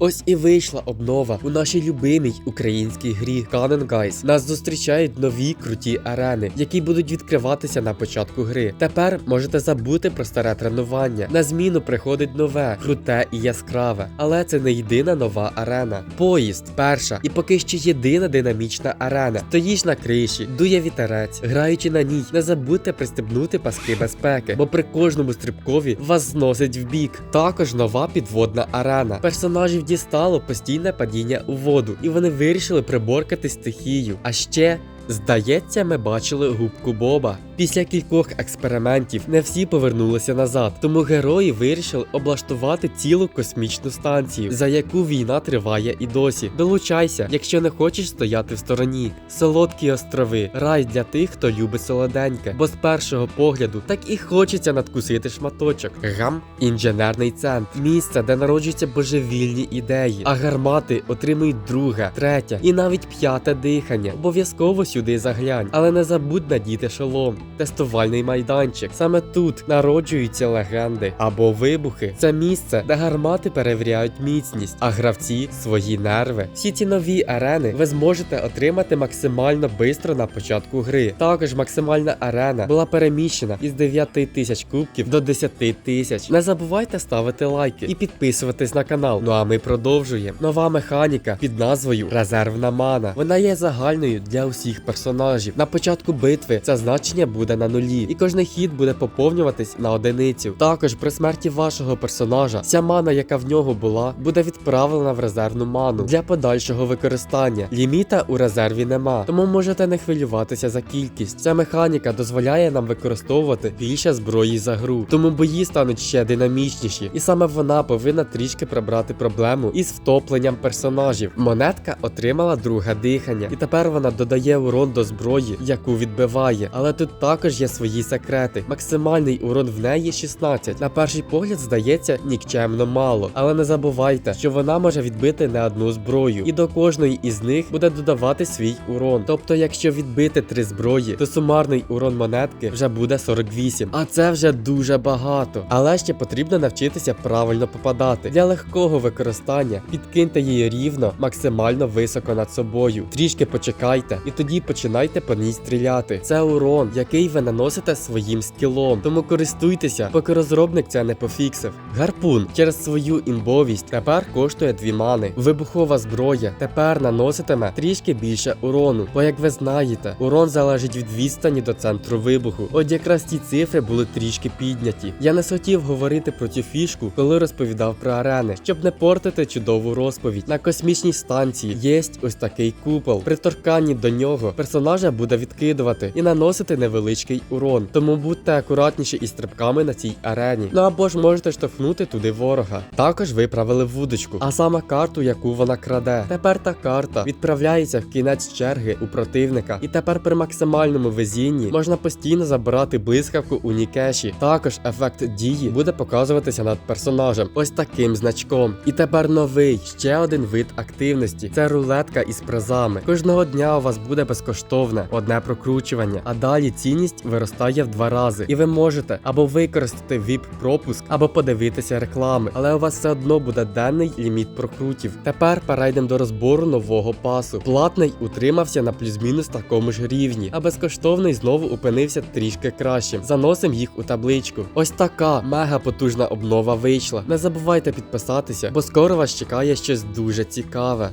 Ось і вийшла обнова у нашій любимій українській грі Canon Guys. Нас зустрічають нові круті арени, які будуть відкриватися на початку гри. Тепер можете забути про старе тренування. На зміну приходить нове, круте і яскраве. Але це не єдина нова арена. Поїзд перша і поки що єдина динамічна арена. Стоїш на криші, дує вітерець, граючи на ній, не забудьте пристебнути паски безпеки, бо при кожному стрибкові вас зносить в бік. Також нова підводна арена. Персонажів дістало постійне падіння у воду, і вони вирішили приборкати стихію. А ще. Здається, ми бачили губку Боба. Після кількох експериментів не всі повернулися назад, тому герої вирішили облаштувати цілу космічну станцію, за яку війна триває і досі. Долучайся, якщо не хочеш стояти в стороні. Солодкі острови, рай для тих, хто любить солоденьке, бо з першого погляду так і хочеться надкусити шматочок. Гам інженерний центр, місце, де народжуються божевільні ідеї, а гармати отримують друге, третє і навіть п'яте дихання. Обов'язково сюди заглянь, але не забудь надіти шолом. Тестувальний майданчик. Саме тут народжуються легенди або вибухи. Це місце, де гармати перевіряють міцність, а гравці свої нерви. Всі ці нові арени ви зможете отримати максимально швидко на початку гри. Також максимальна арена була переміщена із 9 тисяч кубків до 10 тисяч. Не забувайте ставити лайки і підписуватись на канал. Ну а ми продовжуємо. Нова механіка під назвою Резервна мана. Вона є загальною для усіх персонажів. На початку битви це значення буде на нулі, і кожний хід буде поповнюватись на одиницю. Також при смерті вашого персонажа вся мана, яка в нього була, буде відправлена в резервну ману для подальшого використання. Ліміта у резерві нема, тому можете не хвилюватися за кількість. Ця механіка дозволяє нам використовувати більше зброї за гру, тому бої стануть ще динамічніші, і саме вона повинна трішки прибрати проблему із втопленням персонажів. Монетка отримала друге дихання, і тепер вона додає урон до зброї, яку відбиває. Але тут також є свої секрети. Максимальний урон в неї 16. На перший погляд здається нікчемно мало, але не забувайте, що вона може відбити не одну зброю, і до кожної із них буде додавати свій урон. Тобто, якщо відбити три зброї, то сумарний урон монетки вже буде 48. А це вже дуже багато. Але ще потрібно навчитися правильно попадати. Для легкого використання підкиньте її рівно, максимально високо над собою. Трішки почекайте, і тоді починайте по ній стріляти. Це урон, який ви наносите своїм скілом. Тому користуйтеся, поки розробник це не пофіксив. Гарпун через свою імбовість тепер коштує дві мани. Вибухова зброя тепер наноситиме трішки більше урону. Бо як ви знаєте, урон залежить від відстані до центру вибуху. От якраз ті цифри були трішки підняті. Я не хотів говорити про цю фішку, коли розповідав про арени, щоб не портити чудову розповідь. На космічній станції є ось такий купол. При торканні до нього персонажа буде відкидувати і наносити невеличкий урон. Тому будьте акуратніші із стрибками на цій арені. Ну або ж можете штовхнути туди ворога. Також виправили вудочку, а саме карту, яку вона краде. Тепер та карта відправляється в кінець черги у противника. І тепер при максимальному везінні можна постійно забирати блискавку у Нікеші. Також ефект дії буде показуватися над персонажем, ось таким значком. І тепер новий ще один вид активності. Це рулетка із призами. Кожного дня у вас буде безкоштовне одне прокручування, а далі цінність виростає в два рази. І ви можете або використати vip пропуск, або подивитися реклами. Але у вас все одно буде денний ліміт прокрутів. Тепер перейдемо до розбору нового пасу. Платний утримався на плюс-мінус такому ж рівні, а безкоштовний знову опинився трішки кращим. Заносимо їх у табличку. Ось така мега потужна обнова вийшла. Не забувайте підписатися, бо скоро вас чекає щось дуже цікаве.